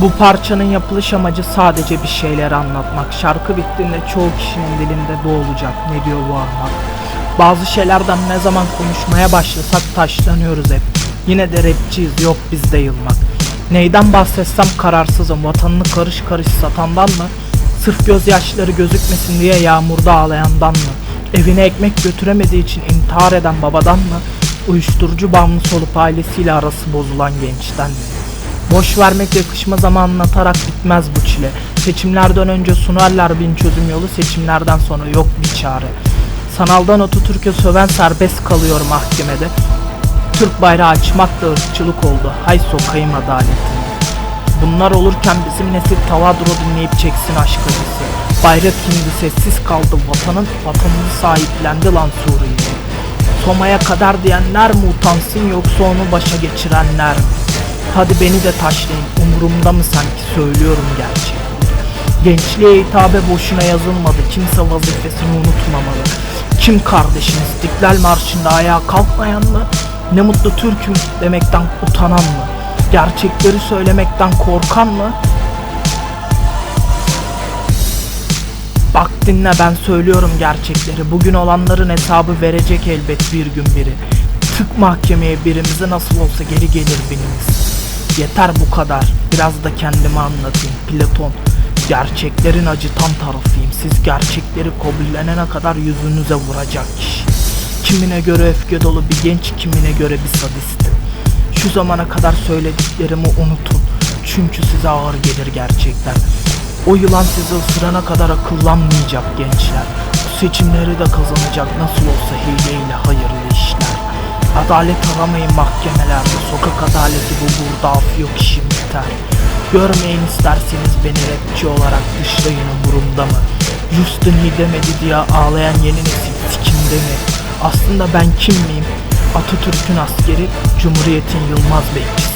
Bu parçanın yapılış amacı sadece bir şeyleri anlatmak. Şarkı bittiğinde çoğu kişinin dilinde bu olacak. Ne diyor bu anlat? Bazı şeylerden ne zaman konuşmaya başlasak taşlanıyoruz hep. Yine de rapçiyiz yok bizde yılmak. Neyden bahsetsem kararsızım. Vatanını karış karış satandan mı? Sırf gözyaşları gözükmesin diye yağmurda ağlayandan mı? Evine ekmek götüremediği için intihar eden babadan mı? Uyuşturucu bağımlısı olup ailesiyle arası bozulan gençten? Boş vermek yakışmaz ama anlatarak bitmez bu çile. Seçimlerden önce sunarlar bin çözüm yolu, seçimlerden sonra yok bir çare. Sanaldan Atatürk'e söven serbest kalıyor mahkemede. Türk bayrağı açmak da ırkçılık oldu. Hay sokayım adaletini. Bunlar olurken bizim nesil tavadro dinleyip çeksin aşk acısı. Bayrak indi sessiz kaldı vatanın, vatanını sahiplendi lan Suriye. Soma'ya kadar diyenler mi utansın yoksa onu başa geçirenler mi? Hadi beni de taşlayın umurumda mı sanki söylüyorum gerçeği. Gençliğe hitabe boşuna yazılmadı kimse vazifesini unutmamalı. Kim kardeşin İstiklal Marşı'nda ayağa kalkmayan mı? Ne mutlu Türk'üm demekten utanan mı? Gerçekleri söylemekten korkan mı? Dinle ben söylüyorum gerçekleri. Bugün olanların hesabı verecek elbet bir gün biri. Tık mahkemeye birimize nasıl olsa geri gelir birimiz. Yeter bu kadar. Biraz da kendimi anlatayım. Platon. Gerçeklerin acıtan tarafıyım. Siz gerçekleri kabullenene kadar yüzünüze vuracak kişi. Kimine göre öfke dolu bir genç, kimine göre bir sadistim. Şu zamana kadar söylediklerimi unutun. Çünkü size ağır gelir gerçekten. O yılan sizi ısırana kadar akıllanmayacak gençler. Bu seçimleri de kazanacak nasıl olsa hileyle hayırlı işler. Adalet aramayın mahkemelerde, sokak adaleti bu burada af yok işim biter. Görmeyin isterseniz beni rapçi olarak dışlayın umurumda mı? Houston iyi demedi diye ağlayan yeni nesil sikimde mi? Aslında ben kim miyim? Atatürk'ün askeri, Cumhuriyet'in Yılmaz bekçisi.